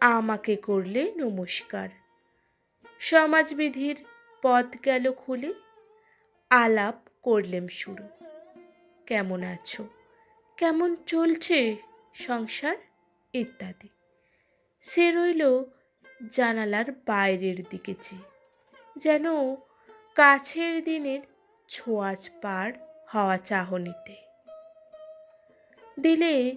আমাকে করলে নমস্কার। সমাজবিধির পথ গেল খুলে, আলাপ করলেম শুরু। কেমন আছো? কেমন চলছে সংসার? ইত্যাদি। সে রইল জানালার বাইরের দিকে চেয়ে যেন কাছের দিনের ছোঁয়াচ পার হওয়া চাহনিতে। দিলে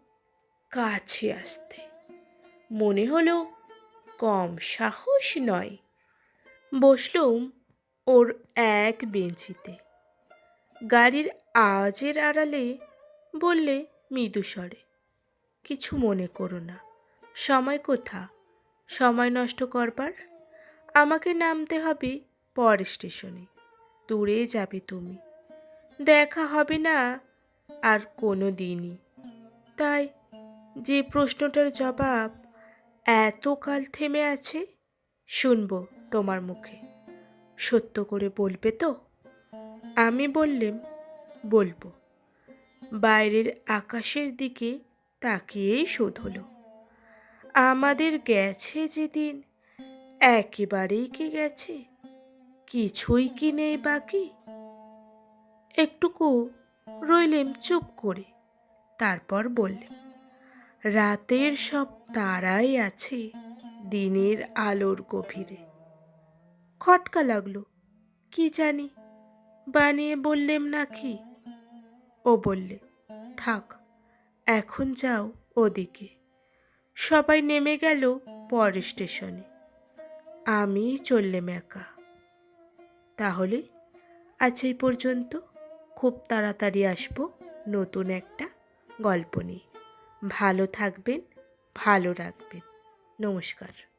কাছে আসতে। মনে হলো কম সাহস নয়। বসলুম ওর এক বেঞ্চিতে। গাড়ির আওয়াজের আড়ালে বললে, মৃদু স্বরে, কিছু মনে করো না। সময় কোথা? সময় নষ্ট করবার? আমাকে নামতে হবে পর স্টেশনে। দূরে যাবে তুমি। দেখা হবে না আর কোনো দিনই। তাই যে প্রশ্নটার জবাব এতকাল থেমে আছে, শুনব তোমার মুখে। সত্য করে বলবে তো? আমি বললেম, বলব। বাইরের আকাশের দিকে তাকিয়েই শোধ হলো। আমাদের গেছে যেদিন, একেবারেই কি গেছে? কিছুই কি নেই বাকি? একটুকু রইলেম চুপ করে, তারপর বললেম রাতের সব তারাই আছে দিনের আলোর গভীরে। খটকা লাগল, কি জানি, বানিয়ে বললেম নাকি? ও বললে, থাক, এখন যাও ওদিকে। সবাই নেমে গেল পর স্টেশনে। আমি চললেম একা। তাহলে আজ এই পর্যন্ত খুব তাড়াতাড়ি আসব নতুন একটা গল্প নিয়ে। ভালো থাকবেন ভালো রাখবেন। নমস্কার।